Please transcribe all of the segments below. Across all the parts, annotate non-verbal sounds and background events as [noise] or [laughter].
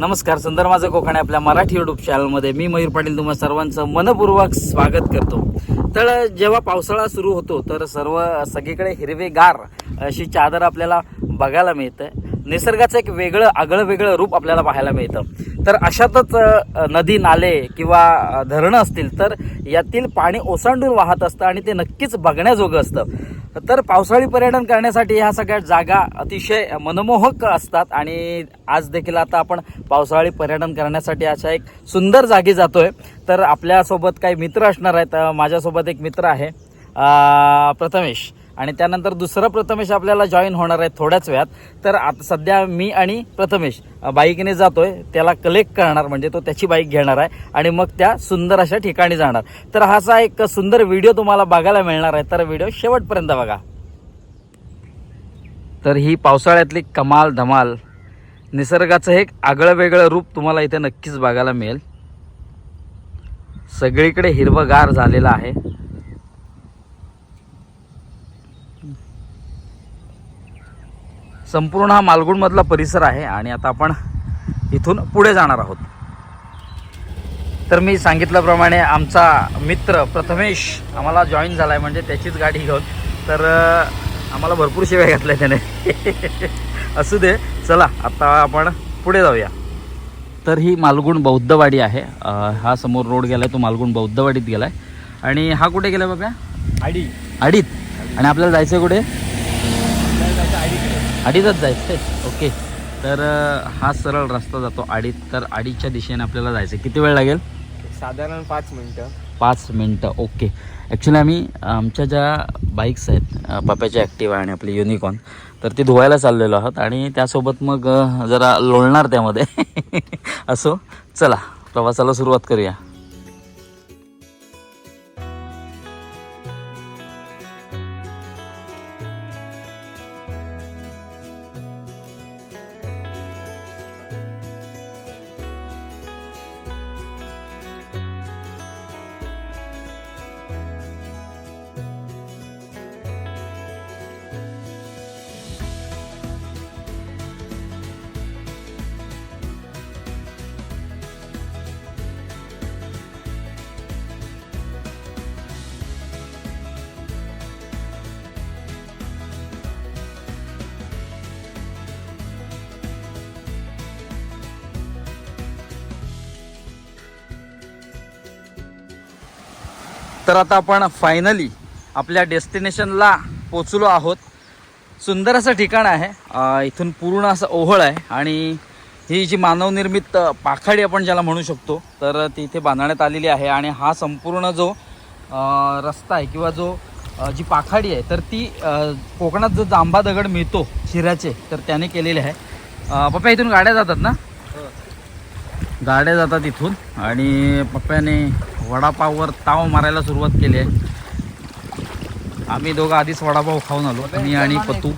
नमस्कार सुंदर माझं कोकण आपल्या मराठी युट्यूब चॅनलमध्ये मी मयूर पाटील तुम्हा सर्वांचं मनपूर्वक स्वागत करतो. तर जेव्हा पावसाळा सुरू होतो तर सर्व सगळीकडे हिरवेगार अशी चादर आपल्याला बघायला मिळतं निसर्गाचं एक वेगळं आगळं वेगळं रूप आपल्याला पाहायला मिळतं. तर अशातच नदी नाले किंवा धरणं असतील तर यातील पाणी ओसांडून वाहत असतं आणि ते नक्कीच बघण्याजोगं असतं. तर पावसाळी पर्यटन करण्यासाठी ह्या सगळ्या जागा अतिशय मनमोहक असतात आणि आज देखील आता आपण पावसाळी पर्यटन करण्यासाठी अशा एक सुंदर जागी जातोय. तर आपल्यासोबत काही मित्र असणार आहेत. माझ्यासोबत एक मित्र आहे. प्रथमेश. आणि त्यानंतर दुसरं प्रथमेश आपल्याला जॉईन होणार आहे थोड्याच वेळात. तर आता सध्या मी आणि प्रथमेश बाईकने जातोय. त्याला कलेक्ट करणार म्हणजे तो त्याची बाईक घेणार आहे आणि मग त्या सुंदर अशा ठिकाणी जाणार. तर हा असा एक सुंदर व्हिडिओ तुम्हाला बघायला मिळणार आहे. तर व्हिडिओ शेवटपर्यंत बघा. तर ही पावसाळ्यातली कमाल धमाल निसर्गाचं एक आगळं वेगळं रूप तुम्हाला इथे नक्कीच बघायला मिळेल. सगळीकडे हिरवगार झालेलं आहे. संपूर्ण हा मालगुणमधला परिसर आहे आणि आता आपण इथून पुढे जाणार आहोत. तर मी सांगितल्याप्रमाणे आमचा मित्र प्रथमेश आम्हाला जॉईन झाला आहे म्हणजे त्याचीच गाडी घेऊन. तर आम्हाला भरपूर शिव्या घातल्या त्याने. [laughs] असू दे चला आता आपण पुढे जाऊया. तर ही मालगुण बौद्धवाडी आहे. हा समोर रोड गेलाय तो मालगुण बौद्धवाडीत गेलाय. आणि हा कुठे गेलाय बाबा आडी. आडीत. आणि आपल्याला जायचं कुठे? आडीकडे आडीतच जायचं आहे ओके. तर हा सरळ रस्ता जातो आडीत तर आडीच्या दिशेने आपल्याला जायचं आहे. किती वेळ लागेल? साधारण पाच मिनिटं. पाच मिनटं. ओके. ॲक्च्युली आम्ही आमच्या ज्या बाईक्स आहेत पप्याच्या ॲक्टिवा आणि आपली युनिकॉर्न तर ती धुवायला चाललेलो आहोत. आणि त्यासोबत मग जरा लोळणार त्यामध्ये. [laughs] असो. चला. प्रवासाला सुरुवात करूया. तर आता आपण फायनली आपल्या डेस्टिनेशनला पोचलो आहोत. सुंदर असं ठिकाण आहे. इथून पूर्ण असं ओहळ आहे आणि ही जी मानवनिर्मित पाखाडी आपण ज्याला म्हणू शकतो तर ती इथे बांधण्यात आलेली आहे आणि हा संपूर्ण जो रस्ता आहे किंवा जो जी पाखाडी आहे तर ती कोकणात जो जांबा दगड मिळतो शिऱ्याचे तर त्याने केलेले आहे. पप्पा इथून गाड्या जातात ना? गाड्या जातात इथून आणि पप्प्याने वडापाववर ताव मारायला सुरुवात केली आहे. आम्ही दोघं आधीच वडापाव खाऊन आलो मी आणि पतू.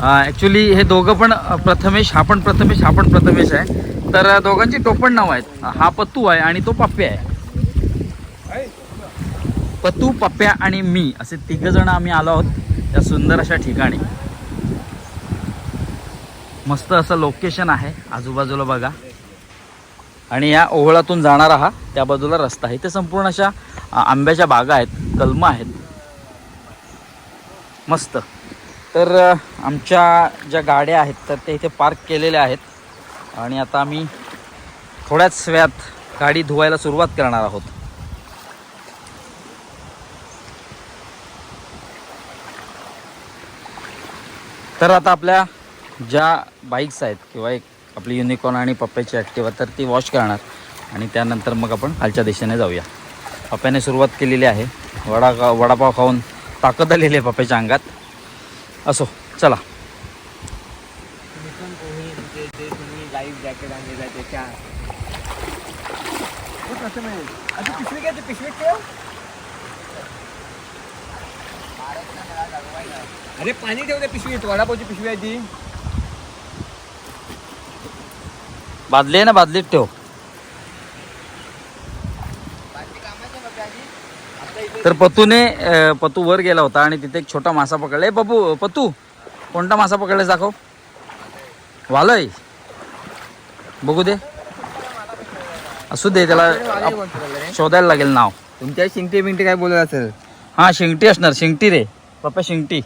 ॲक्च्युली हे दोघं पण प्रथमेश हा पण प्रथमेश हा पण प्रथमेश आहे. तर दोघांची टोपण नाव आहेत. हा पत्तू आहे आणि तो पप्प्या आहे. पतू पप्प्या आणि मी असे तिघ जण आम्ही आलो आहोत त्या सुंदर अशा ठिकाणी. मस्त असं लोकेशन आहे आजूबाजूला बघा. आणि या ओहळातून जाणारा हा त्या बाजूला रस्ता आहे. इथे संपूर्ण अशा आंब्याच्या बागा आहेत कलमं आहेत. मस्त. तर आमच्या ज्या गाड्या आहेत तर ते इथे पार्क केलेल्या आहेत. आणि आता आम्ही थोड्याच वेळात गाडी धुवायला सुरुवात करणार आहोत. तर आता आपल्या ज्या बाईक्स आहेत किंवा एक आपली युनिकॉर्न आणि पप्प्याची ॲक्टिवा तर ती वॉश करणार. आणि त्यानंतर मग आपण खालच्या दिशेने जाऊया. पप्प्याने सुरुवात केलेली आहे. वडा वडापाव खाऊन ताकद आलेली आहे पप्प्याच्या अंगात. असो चला. अरे पाणी ठेवते म्हणजे वडापावची पिशवी आहे ती आणलेलं आहे त्याच्या हो, कसं मिळेल आता पिशवी काय ते पिशवीत ठेव अरे पाणी ठेव त्या पिशवीत वडापावची पिशवी आहे ती बादली आहे ना बादलीत ठेव. तर पतूने पतू वर गेला होता आणि तिथे एक छोटा मासा पकडला. पप्पू पतू कोणता मासा पकडलाय दाखव. वालय. बघू दे. असू दे त्याला शोधायला लागेल नाव. तुमच्या शिंगटे बिंगटे काय बोलत असेल? हा शिंगटी असणार शिंगटी रे. पप्पा शिंगटी.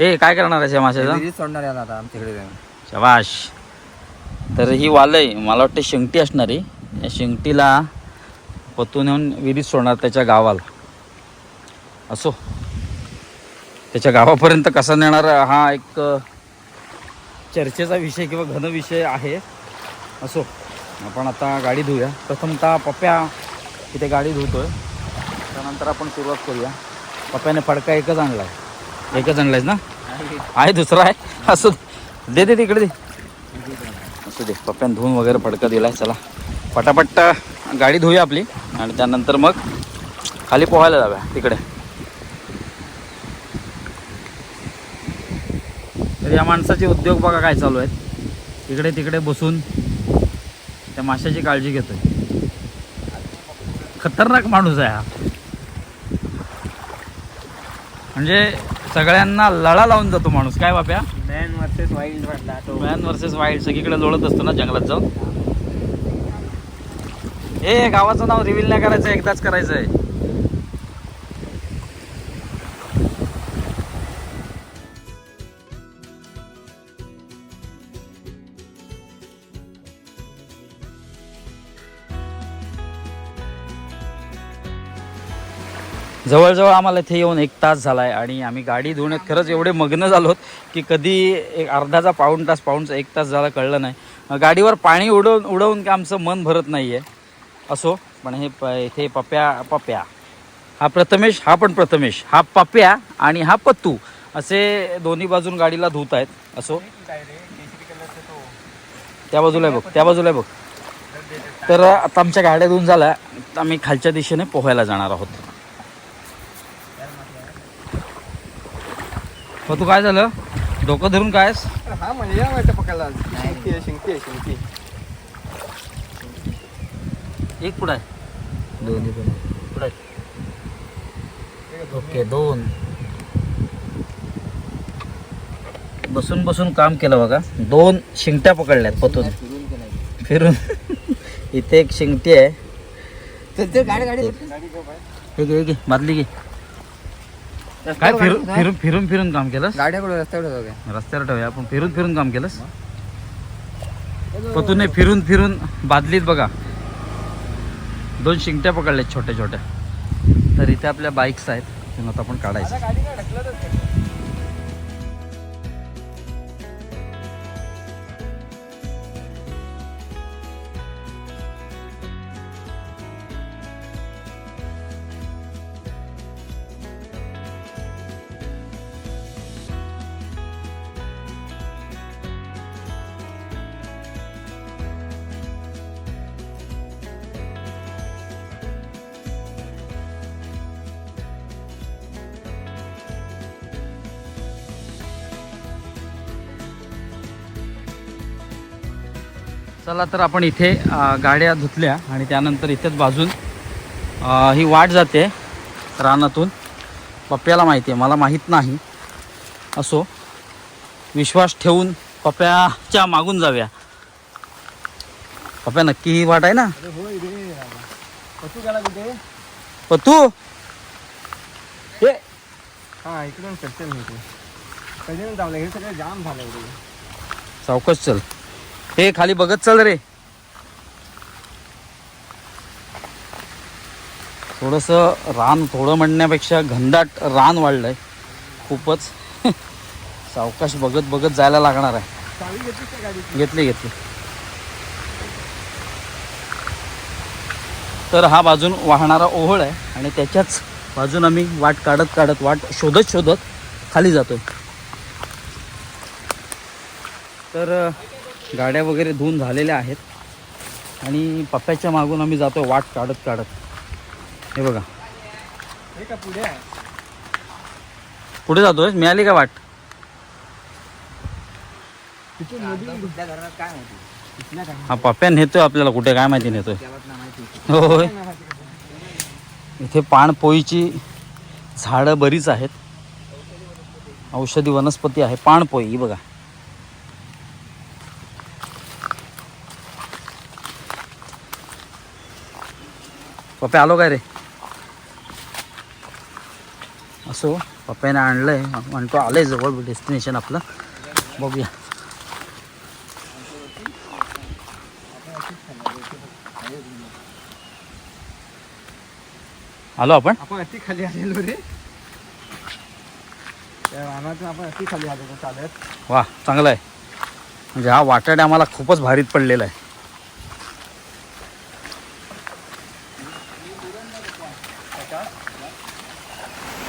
ए काय करणार आहे माशाचा? सोडणार आहे आता आमच्याकडे. शबाश. तर ही वालय मला वाटतं शिंगटी असणार. आहे या शिंगटीला पतून येऊन विहिरीत सोडणार त्याच्या गावाला. असो. त्याच्या गावापर्यंत कसा नेणार हा एक चर्चेचा विषय किंवा घन विषय आहे. असो. आपण आता गाडी धुऊया. प्रथमतः पप्प्या इथे गाडी धुतोय. त्यानंतर आपण सुरुवात करूया. पप्प्याने फडका एकच आणला आहे एकच आणलायस ना? आहे दुसरा आहे? असं दे दे तिकडे दे. असू दे. पप्प्याने धुवून वगैरे फडका दिलाय चला. पटापट गाडी धुऊया आपली. आणि त्यानंतर मग खाली पोहायला जाऊया तिकडे. तर या माणसाचे उद्योग बघा काय चालू आहेत. इकडे तिकडे बसून त्या माशाची काळजी घेतोय. खतरनाक माणूस आहे हा. म्हणजे सगळ्यांना लळा लावून जातो माणूस. काय बाप्या? मॅन वर्सेस वाईल्ड वाटला तो. मॅन वर्सेस वाईल्ड सगळीकडे लोळत असतो ना जंगलात जाऊन. ए गावाचं नाव रिव्हील नाही करायचं एकदाच करायचं आहे जवळजवळ आम्हाला इथे येऊन एक तास झाला आहे आणि आम्ही गाडी धुण्यात खरंच एवढे मग्न झालो आहोत की कधी एक अर्धाचा पाऊण तास पाऊणचा एक तास झाला कळलं नाही. गाडीवर पाणी उडवून उडवून की आमचं मन भरत नाही आहे असो पण हे प इथे पप्या पप्या. हा प्रथमेश हा पण प्रथमेश. हा पप्या आणि हा पत्तू असे दोन्ही बाजून गाडीला धुत आहेत असो. त्या बाजूला आहे बघ त्या बाजूला आहे बघ. तर आता आमच्या गाड्या धुवून झाल्या. आम्ही खालच्या दिशेने पोहायला जाणार आहोत. मग तू काय झालं डोकं धरून काय? हा म्हणजे या वाटतं पकडला शिंगटी आहे शिंगटी आहे शिंगटी एक पुढं आहे दोन्ही पण पुढं आहे ओके दोन बसून बसून काम केलं बघा दोन शिंगट्या पकडल्यात पतून फिरून इथे एक शिंगटी आहे गाडी गाडी हे घे हे घे बादली घे काय फिरून फिरून फिरून फिरून काम केलंस? गाड्या कुठे? रस्त्यावर रस्त्यावर ठेवूया. आपण फिरून फिरून काम केलंस? पतूने फिरून फिरून बादलीत बघा. दोन शिंगट्या पकडल्यात छोट्या छोट्या. तर इथे आपल्या बाईक्स आहेत. त्यांना आता आपण काढायचं. चला तर आपण इथे गाड्या धुतल्या आणि त्यानंतर इथेच बाजून ही वाट जाते रानातून. पप्प्याला माहिती आहे मला माहीत नाही. असो विश्वास ठेवून पप्प्याच्या मागून जाऊया. पप्प्या नक्की ही वाट आहे ना? पतू हे हा इकडून हे सगळं जाम झालं सावकाश चल. हे खाली बघत चल रे. थोडस रान थोडं म्हणण्यापेक्षा घनदाट रान वाढलंय. खूपच. सावकाश बघत बघत जायला लागणार आहे. घेतली घेतली. तर हा बाजून वाहणारा ओहळ आहे आणि त्याच्याच बाजून आम्ही वाट काढत काढत वाट शोधत शोधत खाली जातोय. तर गाड्या वगैरे धुवून झालेल्या आहेत. आणि पप्प्याच्या मागून आम्ही जातोय वाट काढत काढत. हे बघा. हे का पुढे आहे पुढे जातोय मिळाली का वाट हा पप्प्या नेतोय आपल्याला कुठे काय माहिती नेतोय. होय. इथे पाणपोईची झाडं बरीच आहेत. औषधी वनस्पती आहे पाणपोई ही बघा. पप्पे आलो काय रे? असो पप्प्याने आणलंय. म्हणतो आलंय जवळ डेस्टिनेशन आपलं. बघूया. आलो आपण? आपण अति खाली आलेलो रे. त्या आपण अति खाली आलेलो चालत. वा चांगलं आहे. म्हणजे हा वाटाडे आम्हाला खूपच भारीत पडलेला आहे.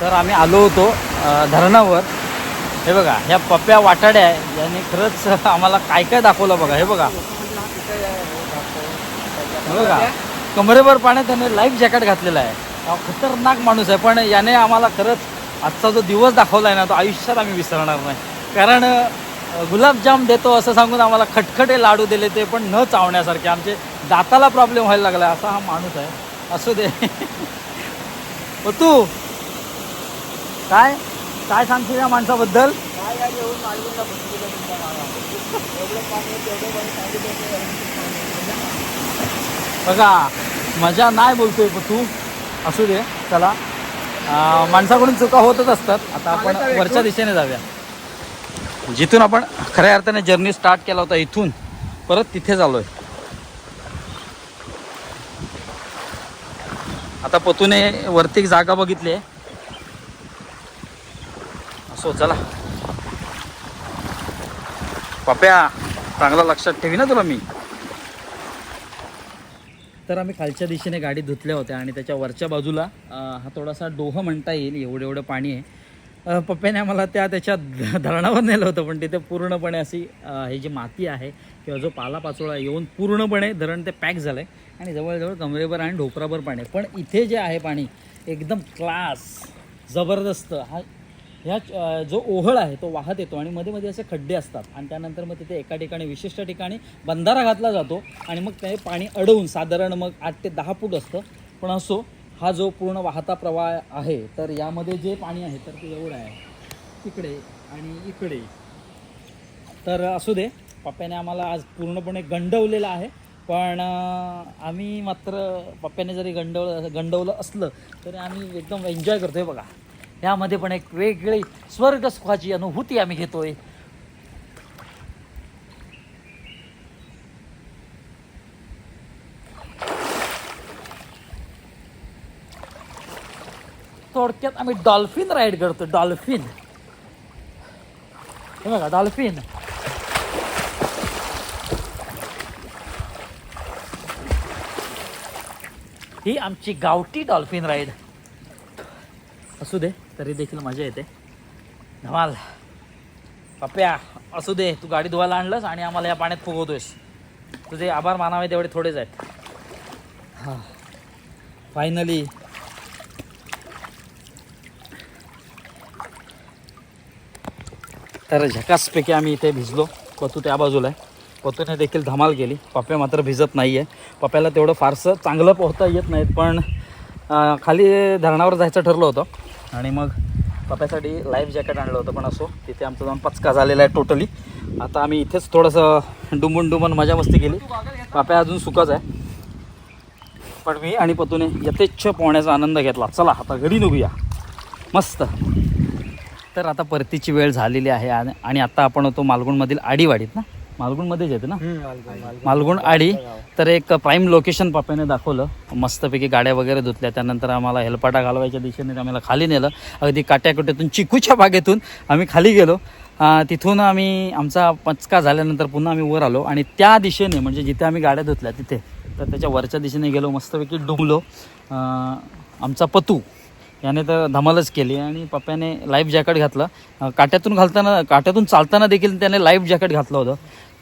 तर आम्ही आलो होतो धरणावर. हे बघा ह्या पप्प्या वाटाड्या आहे. यांनी खरंच [laughs] आम्हाला काय काय दाखवलं बघा हे बघा. हे बघा कमरेवर पाण्यात त्याने लाईफ जॅकेट घातलेलं आहे. खतरनाक माणूस आहे पण याने आम्हाला खरंच आजचा जो दिवस दाखवला आहे ना तो आयुष्यात आम्ही विसरणार नाही. कारण गुलाबजाम देतो असं सांगून आम्हाला खटखटे लाडू दिले ते पण न चावण्यासारखे. आमचे दाताला प्रॉब्लेम व्हायला लागला असा हा माणूस आहे. असू दे. [laughs] तू काय? काय सांगशील या माणसाबद्दल? आहे. बघा मजा नाही बोलतोय पण तू. असू दे चला. माणसाकडून चुका होतच असतात. आता आपण वरच्या दिशेने जाऊया. जिथून आपण खऱ्या अर्थाने जर्नी स्टार्ट केला होता इथून परत तिथे आलोय आता पतूने वरती एक जागा बघितली आहे. असो चला. पप्या चांगला लक्षात ठेवी ना तुला मी. तर आम्ही खालच्या दिशेने गाडी धुतल्या होत्या आणि त्याच्या वरच्या बाजूला हा थोडासा डोह म्हणता येईल एवढं एवढं पाणी आहे. पप्प्याने आम्हाला त्या त्याच्या धरणावर नेलं होतं पण तिथे पूर्णपणे अशी ही जी माती आहे किंवा जो पालापाचोळा येऊन पूर्णपणे धरण ते पॅक झालं आहे आणि जवळजवळ कमरेभर आणि ढोपराभर पाणी आहे. पण इथे जे आहे पाणी एकदम क्लास जबरदस्त हा ह्या जो ओहळ आहे तो वाहत येतो आणि मध्ये मध्ये असे खड्डे असतात. आणि त्यानंतर मग तिथे एका ठिकाणी विशिष्ट ठिकाणी बंधारा घातला जातो आणि मग ते पाणी अडवून साधारण मग आठ ते दहा फूट असतं. पण असो हा जो पूर्ण वाहता प्रवाह आहे तर यामध्ये जे पाणी आहे तर ते एवढं आहे. तिकडे आणि इकडे. तर असू दे पप्प्याने आम्हाला आज पूर्णपणे गंडवलेलं आहे. पण आम्ही मात्र पप्प्याने जरी गंडवलं गंडवलं असलं तरी आम्ही एकदम एन्जॉय करतोय बघा. यामध्ये पण एक वेगळी स्वर्ग सुखाची अनुभूती आम्ही घेतोय. थोडक्यात आम्ही डॉल्फिन राईड करतो डॉल्फिन. हे बघा डॉल्फिन. ही आमची गावठी डॉल्फिन राईड. असू दे. तरी देखील मजा येते. धमाल. पप्प्या असू दे तू गाडी धुवायला आणलंस आणि आम्हाला या पाण्यात फुगवतोयस तुझे आभार मानावे तेवढे थोडेच आहेत. हां. फायनली तर झकासपैकी आम्ही इथे भिजलो. पतू त्या बाजूला आहे. पतूने देखील धमाल केली. पप्प्या मात्र भिजत नाही आहे पप्प्याला तेवढं फारसं चांगलं पोहता येत नाहीत पण खाली धरणावर जायचं ठरलं होतं. आणि मग पप्यासाठी लाईफ जॅकेट आणलं होतं पण असो तिथे आमचा जाऊन पचका झालेला आहे टोटली आता आम्ही इथेच थोडंसं डुंबून डुंबून मजा मस्ती केली. पाप्या अजून सुकाच आहे. पण मी आणि पतूने यथेच्छ पोहण्याचा आनंद घेतला. चला आता घरी निघूया. मस्त. तर आता परतीची वेळ झालेली आहे आणि आणि आता आपण होतो मालगुणमधील आडीवाडीत ना? मालगुणमध्येच येते ना? मालगुण, आडी. तर एक प्राईम लोकेशन पप्प्याने दाखवलं. मस्तपैकी गाड्या वगैरे धुतल्या. त्यानंतर आम्हाला हेलपाटा घालवायच्या दिशेने आम्हाला खाली नेलं. अगदी काट्याकुट्यातून चिकूच्या बागेतून आम्ही खाली गेलो. तिथून आम्ही आमचा पचका झाल्यानंतर पुन्हा आम्ही वर आलो. आणि त्या दिशेने म्हणजे जिथे आम्ही गाड्या धुतल्या तिथे तर त्याच्या वरच्या दिशेने गेलो मस्तपैकी डुंबलो. आमचा पतू याने तर धमालच केली. आणि पप्प्याने लाईफ जॅकेट घातलं. काट्यातून घालताना काट्यातून चालताना देखील त्याने लाईफ जॅकेट घातलं होतं.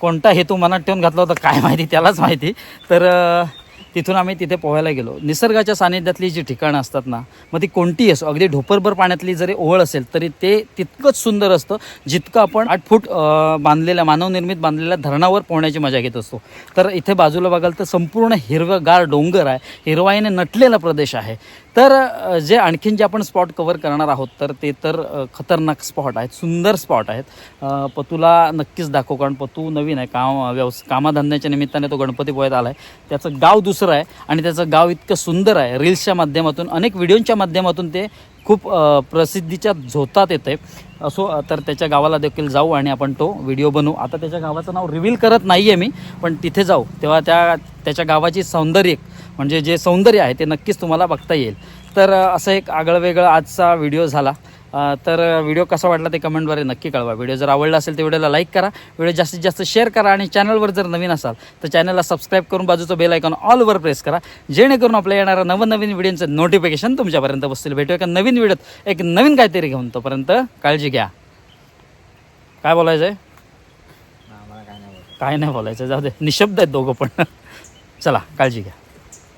कोणता हेतू मनात ठेवून घातला होता काय माहिती त्यालाच माहिती. तर तिथून आम्ही तिथे पोहायला गेलो. निसर्गाच्या सानिध्यातली जी ठिकाणं असतात ना मग ती कोणतीही असो अगदी ढोपरभर पाण्यातली जरी ओळ असेल तरी ते तितकंच सुंदर असतं जितकं आपण आठ फूट बांधलेल्या मानवनिर्मित बांधलेल्या धरणावर पोहण्याची मजा घेत असतो. तर इथे बाजूला बघाल तर संपूर्ण हिरवगार डोंगर आहे हिरवाईने नटलेला प्रदेश आहे. तर जे आणखीन जे आपण स्पॉट कवर करणार आहोत तर ते तर खतरनाक स्पॉट आहेत सुंदर स्पॉट आहेत. पतूला नक्कीच दाखव कारण पतू नवीन आहे काम व्यवस कामाधंद्याच्या निमित्ताने तो गणपती पोहत आला आहे त्याचं गाव दुसरं दुसरं आहे आणि त्याचं गाव इतकं सुंदर आहे. रील्सच्या माध्यमातून अनेक व्हिडिओच्या माध्यमातून ते खूप प्रसिद्धीच्या झोतात येतं आहे असो तर त्याच्या गावाला देखील जाऊ आणि आपण तो व्हिडिओ बनवू. आता त्याच्या गावाचं नाव रिव्हील करत नाही आहे मी पण तिथे जाऊ. तेव्हा त्या त्याच्या गावाची सौंदर्य म्हणजे जे सौंदर्य आहे ते नक्कीच तुम्हाला बघता येईल. तर असं एक आगळं वेगळं आजचा व्हिडिओ झाला. तर व्हिडिओ कसा वाटला ते कमेंटद्वारे नक्की कळवा. व्हिडिओ जर आवडला असेल तर व्हिडिओला लाईक करा. व्हिडिओ जास्तीत जास्त शेअर करा आणि चॅनलवर जर नवीन असाल तर चॅनलला सबस्क्राईब करून बाजूचं बेल आयकॉन ऑलवर प्रेस करा. जेणेकरून आपल्या येणाऱ्या नवनवीन व्हिडिओचं नोटिफिकेशन तुमच्यापर्यंत बसतील भेटू एका नवीन व्हिडिओत. एक नवीन काहीतरी घेऊन तोपर्यंत काळजी घ्या. काय बोलायचं. आहे काय नाही बोलायचं. जाऊ दे. निशब्द आहेत दोघं पण. [laughs] चला काळजी घ्या.